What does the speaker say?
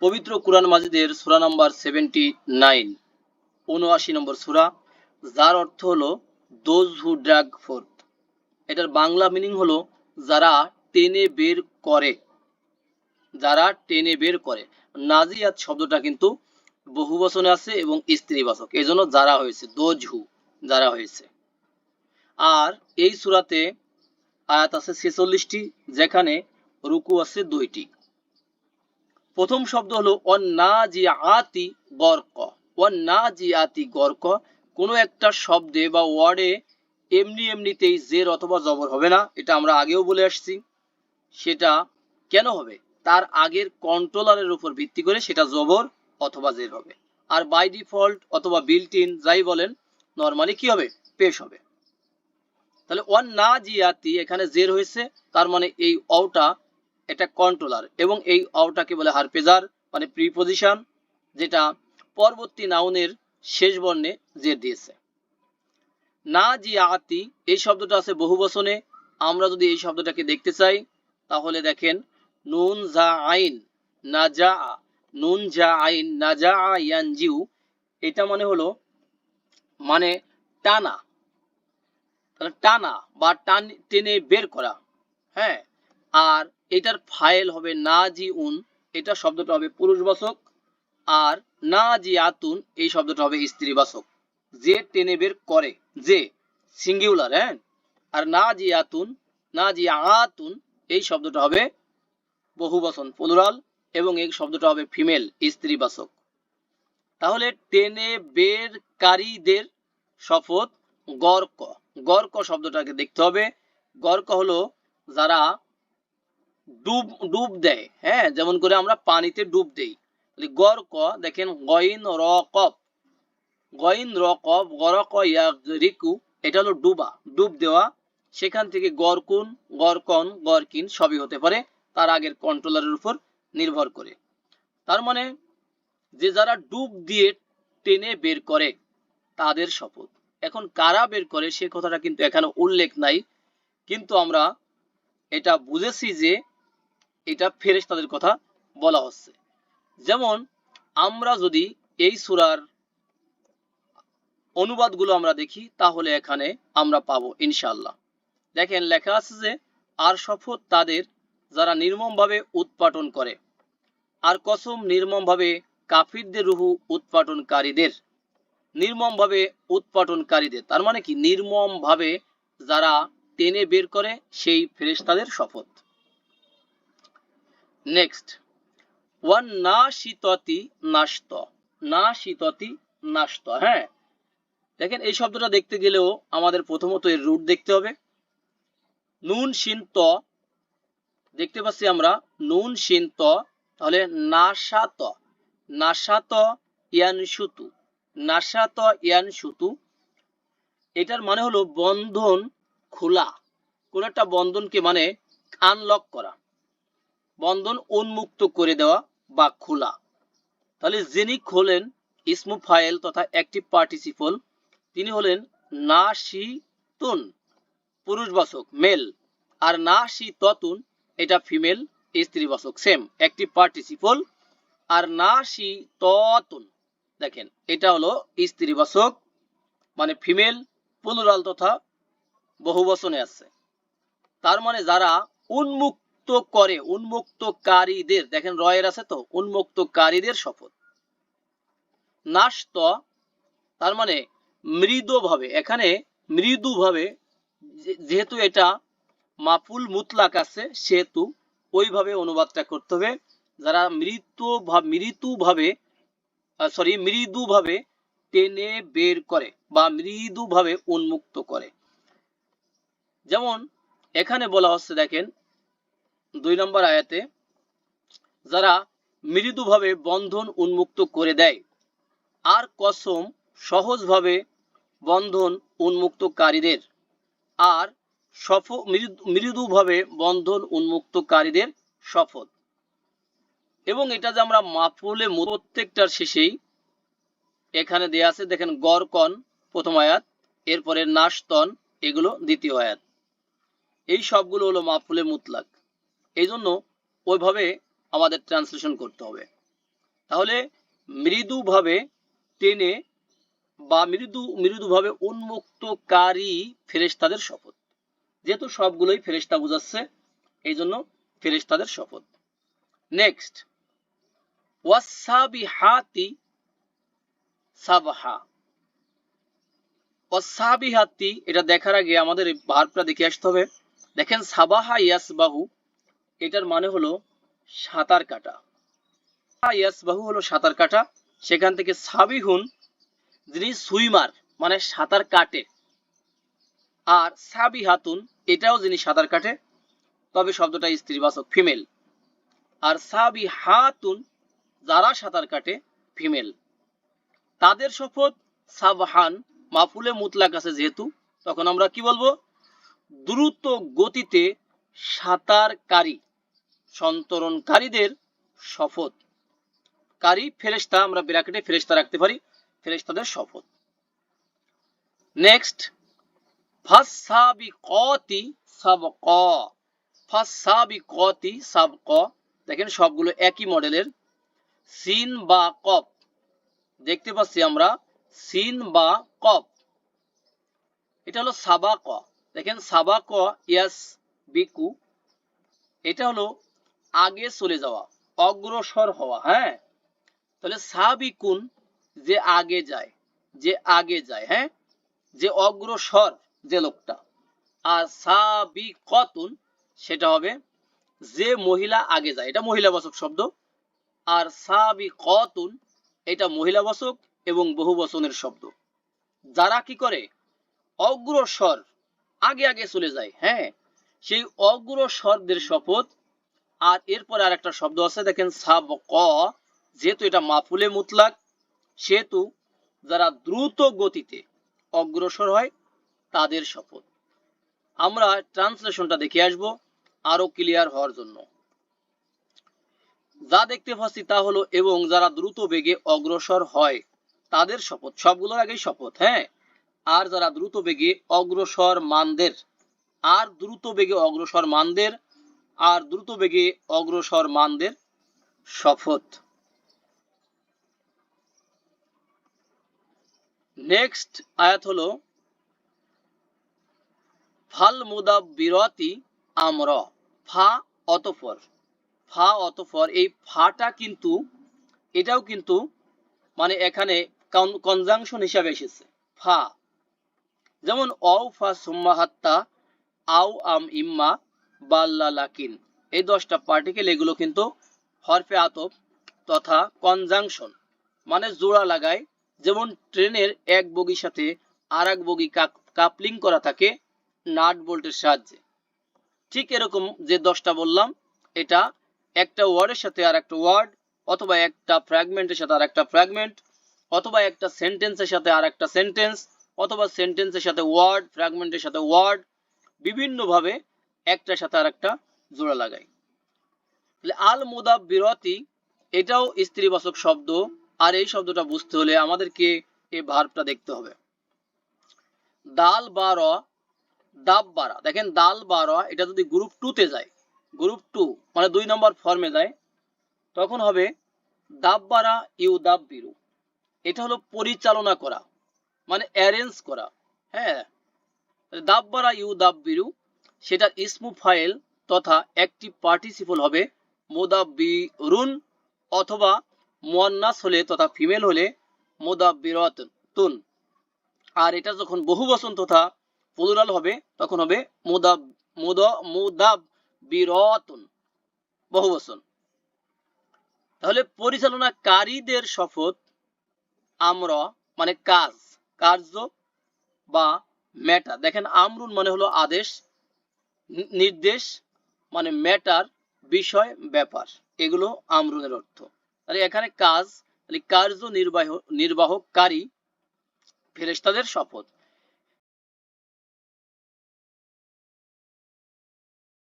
পবিত্র কুরআন মাজিদের সুরা নাম্বার সেভেন্টি নাইন। উনআশি নম্বর সুরা, যার অর্থ হলো দোজ হু ড্রাগ এটার বাংলা মিনিং হলো, যারা টেনে বের করে। যারা টেনে বের করে। নাজিয়াত শব্দটা কিন্তু বহু বচনে আছে এবং স্ত্রীবাচক। এই জন্য যারা হয়েছে দোজ হু যারা হয়েছে। আর এই সুরাতে আয়াত আছে ছেচল্লিশটি, যেখানে রুকু আছে দুইটি। প্রথম শব্দ হলো অন্নাজিয়াতি গর্ক। অন্নাজিয়াতি গর্ক কোনো একটা শব্দে বা ওয়ার্ডে এমনি এমনিতেই জের অথবা জবর হবে না, এটা আমরা আগেও বলে আসছি। সেটা কেন হবে? তার আগের কন্ট্রোলারের উপর ভিত্তি করে সেটা জবর অথবা জের হবে। আর বাই ডিফল্ট অথবা বিল্ট ইন যাই বলেন, নর্মালি কি হবে? পেশ হবে। তাহলে ওয়ান না জিয়াতি এখানে জের হয়েছে, তার মানে এই অওটা এটা কন্ট্রোলার এবং এই অওটাকে বলে হারপেজার মানে প্রিপোজিশন যেটা পরবর্তী নাউনের শেষ বর্ণে জের দিয়েছে। না জিয়াতি এই শব্দটা আছে বহু বচনে, আমরা যদি এই শব্দটাকে দেখতে চাই, তাহলে দেখেন, নুন জা আইন নাজা নুন জা আইন নাজা ইয়ানজিউ, এটা মানে হলো মানে টানা তাহলে টানা বা টান টেনে বের করা। হ্যাঁ? আর এটার ফাইল হবে না জি উন এটা শব্দটা হবে পুরুষবাচক। আর না জি আতুন এই শব্দটা হবে স্ত্রীবাচক। যে টেনে বের করে, যে সিঙ্গুলার হ্যাঁ? আর না জি আতুন না জি আতুন এই শব্দটা হবে বহুবচন প্লুরাল এবং এই শব্দটা হবে ফিমেল স্ত্রীবাচক। তাহলে টেনে বেরকারীদের শপথ গর্ক গর্ক শব্দটাকে দেখতে হবে। গর্ক হলো যারা ডুব ডুব দেয় হ্যাঁ? যেমন করে আমরা পানিতে ডুব দেই। গর্ক, দেখেন গইন রকব। গইন রকব, গরক রিকু এটা হলো ডুবা, ডুব দেওয়া। সেখান থেকে গরকুন, গরকন, গরকিন সবই হতে পারে, তার আগের কন্ট্রোলারের উপর নির্ভর করে। তার মানে যে যারা ডুব দিয়ে টেনে বের করে, তাদের শপথ। এখন কারা বের করে সে কথাটা কিন্তু এখানে উল্লেখ নাই। কিন্তু আমরা এটা বুঝেছি যে এটা ফেরেশতাদের কথা বলা হচ্ছে। যেমন আমরা যদি এই সুরার অনুবাদগুলো আমরা দেখি, তাহলে এখানে আমরা পাবো ইনশাল্লাহ দেখেন লেখা আছে যে, আর শপথ তাদের যারা নির্মমভাবে উৎপাটন করে। আর কসম নির্মমভাবে কাফিরদের রুহু উৎপাটনকারীদের। নির্মমভাবে উৎপাটনকারীদের। তার মানে কি? নির্মমভাবে যারা টেনে বের করে, সেই ফেরেশতাদের শপথ। নেক্সট ওয়ান না শীততি নাস্ত না শীততি নাস্ত হ্যাঁ? দেখেন, এই শব্দটা দেখতে গেলেও আমাদের প্রথমত এর রুট দেখতে হবে। নুন শিন ত দেখতে পাচ্ছি আমরা, নুন শিন ত তাহলে নাসাত নাসাত ইয়ান সুতু নাসাত ইয়ান সুতু। এটার মানে হলো বন্ধন খোলা। কোন একটা বন্ধনকে মানে আনলক করা। বন্ধন উন্মুক্ত করে দেওয়া বা খোলা। তাহলে যিনি খোলেন ইসমু ফাইল তথা অ্যাক্টিভ পার্টিসিপল, তিনি হলেন না শি তুন পুরুষবাচক, মেল। আর না শি ততুন এটা ফিমেল, স্ত্রীবাচক সেম অ্যাক্টিভ পার্টিসিপল। আর না শি ততুন দেখেন, এটা হলো স্ত্রীবাচক মানে ফিমেল প্লুরাল তথা বহুবচনে আছে। তার মানে যারা উন্মুক্ত করে, উন্মুক্তকারীদের, দেখেন রয়ের আছে তো, উন্মুক্তকারীদের শপথ। নাস্ত, তার মানে মৃদুভাবে, এখানে মৃদুভাবে যেহেতু এটা মাফুল মুতলাক আছে, সেহেতু ওইভাবে অনুবাদটা করতে হবে। যারা মৃত মৃদুভাবে সরি মৃদুভাবে টেনে বের করে বা মৃদুভাবে উন্মুক্ত করে। যেমন, এখানে বলা হচ্ছে, দেখেন, দুই নম্বর আয়াতে, যারা মৃদুভাবে বন্ধন উন্মুক্ত করে দেয়, আর কসম সহজভাবে বন্ধন উন্মুক্তকারীদের, আর সফ মৃদুভাবে বন্ধন উন্মুক্তকারীদের শপথ এবং এটা যে আমরা মাফুলে প্রত্যেকটার শেষেই এখানে দেয়া আছে, দেখেন গড়কন প্রথম আয়াত, এরপরে নাশতন এগুলো দ্বিতীয় আয়াত। এই সবগুলো হলো মাফুলে মুতলাক। এই জন্য ওইভাবে আমাদের ট্রান্সলেশন করতে হবে। তাহলে মৃদুভাবে টেনে বা মৃদু, মৃদুভাবে উন্মুক্তকারী ফেরেশতাদের শপথ। যেহেতু সবগুলোই ফেরেশতা বোঝাচ্ছে এই জন্য ফেরেশতাদের শপথ। নেক্সট ওয়াসাবিহাতি সাবহা ওয়াসাবিহাতি এটা দেখার আগে আমাদের ভার্বটা দেখে আসতে হবে। দেখেন, সাবাহা ইয়াসবাহু, এটার মানে হলো সাঁতার কাটা। ইয়াসবাহু হলো কাটা। সেখান থেকে সাবিহুন, যিনি সুইমার মানে সাঁতার কাটে। আর সাবিহাতুন, এটাও যিনি সাঁতার কাটে, তবে শব্দটা স্ত্রীবাচক, ফিমেল। আর সাবিহাতুন যারা সাঁতার কাটে ফিমেল তাদের শপথ সাবহান, মাফুলে মুতলাক আছে যেহেতু, তখন আমরা কি বলব? দ্রুত গতিতে সাঁতারকারী, সন্তরণকারীদের শপথ। কারি, ফেরেশতা, আমরা ব্র্যাকেটে ফেরেশতা রাখতে পারি, ফেরেশতাদের শপথ। নেক্সট সাবক। ফাসাবিকতি সাবক। দেখেন সবগুলো একই মডেলের সিন বা কপ দেখতে পাচ্ছি আমরা সিন বা কপ এটা হলো সাবাক দেখেন সাবাক ইয়াস, বিকু। এটা হলো আগে চলে যাওয়া, অগ্রসর হওয়া হ্যাঁ? তাহলে সাবিকুন যে আগে যায়, যে আগে যায় হ্যাঁ? যে অগ্রসর যে লোকটা। আর সাবিকতুন সেটা হবে যে মহিলা আগে যায়। এটা মহিলাবাচক শব্দ। আর সাবিকতুন, এটা মহিলাবাচক এবং বহুবচনের শব্দ। যারা কি করে? অগ্রসর, আগে আগে চলে যায় হ্যাঁ? সেই অগ্রসরদের শপথ। আর এরপরে আর একটা শব্দ আছে, দেখেন সাব ক যেহেতু এটা মাফুলে মুতলাক, সেহেতু যারা দ্রুত গতিতে অগ্রসর হয়, তাদের শপথ। আমরা ট্রান্সলেশনটা দেখে আসব, আরও ক্লিয়ার হওয়ার জন্য। যা দেখতে পাচ্ছি তা হলো এবং যারা দ্রুত বেগে অগ্রসর হয়, তাদের শপথ। সবগুলোর আগেই শপথ হ্যাঁ? আর যারা দ্রুত বেগে অগ্রসর মানদের, আর দ্রুত বেগে অগ্রসর মানদের, আর দ্রুত বেগে অগ্রসর মানদের শপথ। নেক্সট আয়াত হলো, ফাল মুদাব্বিরাতি আমর, ফা অতফর ফা অতফর এই ফাটা কিন্তু, এটাও কিন্তু মানে এখানে কনজাংশন হিসাবে এসেছে। ফা। যেমন অ, ফা, সুম্মা, হাত্তা, আও, আম, ইম্মা বাল্লা লাকিন এই দশটা পার্টিকেল এগুলো কিন্তু হরফে আতব তথা কনজাংশন মানে জোড়া লাগায়। যেমন ট্রেনের এক বগির সাথে আর এক বগি কাপলিং করা থাকে নাট বোল্টের সাহায্যে। ঠিক এরকম যে দশটা বললাম, এটা একটা ওয়ার্ডের সাথে আর একটা ওয়ার্ড অথবা একটা ফ্র্যাগমেন্টের সাথে আর একটা ফ্র্যাগমেন্ট অথবা একটা সেন্টেন্সের সাথে আর একটা সেন্টেন্স অথবা সেন্টেন্সের সাথে ওয়ার্ড ফ্র্যাগমেন্টের সাথে ওয়ার্ড বিভিন্নভাবে একটার সাথে আর একটা জোড়া লাগাই। আল মুদাব বিরতি এটাও স্ত্রীবাচক শব্দ, আর এই শব্দটা বুঝতে হলে আমাদেরকে এই ভার্বটা দেখতে হবে। দাল বা র দাব বারা দেখেন দাল বা এটা যদি গ্রুপ টুতে যায় গ্রুপ টু মানে দুই নম্বর ফর্মে যায়, তখন হবে দাব বারা ইউ দাব বিরু। এটা হলো পরিচালনা করা মানে অ্যারেঞ্জ করা হ্যাঁ? দাব বারা ইউ দাব বিরু সেটার ইসমু ফাইল তথা একটি পার্টিসিপল হবে মোদাব্বিরুন অথবা মুয়ান্নাস হলে তথা ফিমেল হলে মোদা বিরত মোদাব্বিরাতুন। আর এটা যখন বহু বচন তথা প্লুরাল হবে, তখন হবে মুদাব, মুদ মুদাব্বিরাতুন বহু বচন তাহলে পরিচালনাকারীদের শপথ আমরা মানে কাজ, কার্য বা ম্যাটার দেখেন, আমরুন মানে হলো আদেশ নির্দেশ মানে ম্যাটার বিষয়, ব্যাপার। এগুলো আমরুনের অর্থ। তাহলে এখানে কাজ কার্য নির্বাহ নির্বাহকারী ফেরেশতাদের শপথ।